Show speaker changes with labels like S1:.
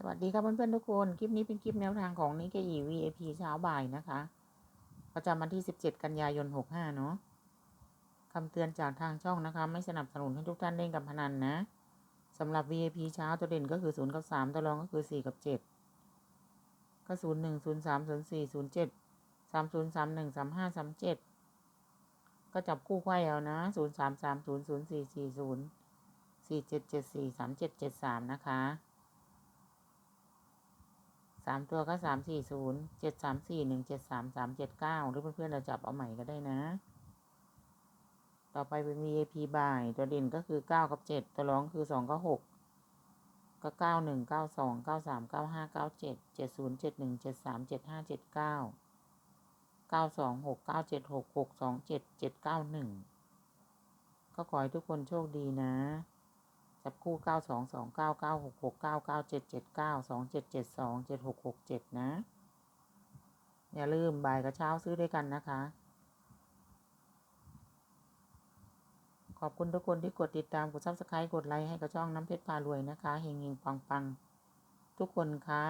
S1: สวัสดีครับเพื่อนๆทุกคน คลิปนี้เป็นคลิปแนวทางของนิกเกอี VIP เช้าบ่ายนะคะ ประจำวันที่ 17 กันยายน 65 เนาะคำเตือนจากทางช่องนะคะ ไม่สนับสนุนให้ทุกท่านเล่นกับพนันนะสำหรับ VIP เช้าตัวเด่นก็คือ 0 กับ 3 ตัวรองก็คือ 4 กับ 7 ก็ 0 1 0 3 0 4 0 7 3 0 3 1 3 5 3 7 ก็จับคู่ไขว้เอานะ 0 3 3 0 0 4 4 0 4 7 7 4 3 7 7 3 นะคะ สามตัวก็สามสี่ศูนย์เจ็ดสามสี่หนึ่งเจ็ดสามสามเจ็ดเก้าหรือเพื่อนๆเราจับเอาใหม่ก็ได้นะ ต่อไปเป็น VIP บ่าย ตัวเด่นก็คือเก้ากับเจ็ดตัวรองคือสองก็หกก็เก้าหนึ่งเก้าสองเก้าสามเก้าห้าเก้าเจ็ดเจ็ดศูนย์เจ็ดหนึ่งเจ็ดสามเจ็ดห้าเจ็ดเก้าเก้าสองหกเก้าเจ็ดหกหกสองเจ็ดเจ็ดเก้าหนึ่งก็ขอให้ทุกคนโชคดีนะ จับคู่เก้าสองสองเก้าเก้าหกหกเก้าเก้าเจ็ดเจ็ดเก้าสองเจ็ดเจ็ดสองเจ็ดหกหกเจ็ดนะ อย่าลืมใบกับเช้าซื้อด้วยกันนะคะ ขอบคุณทุกคนที่กดติดตาม กดซับสไครต์กดไลค์ให้กับช่องน้ำเพชรพารวยนะคะ เฮงเฮงปังปังทุกคนค่ะ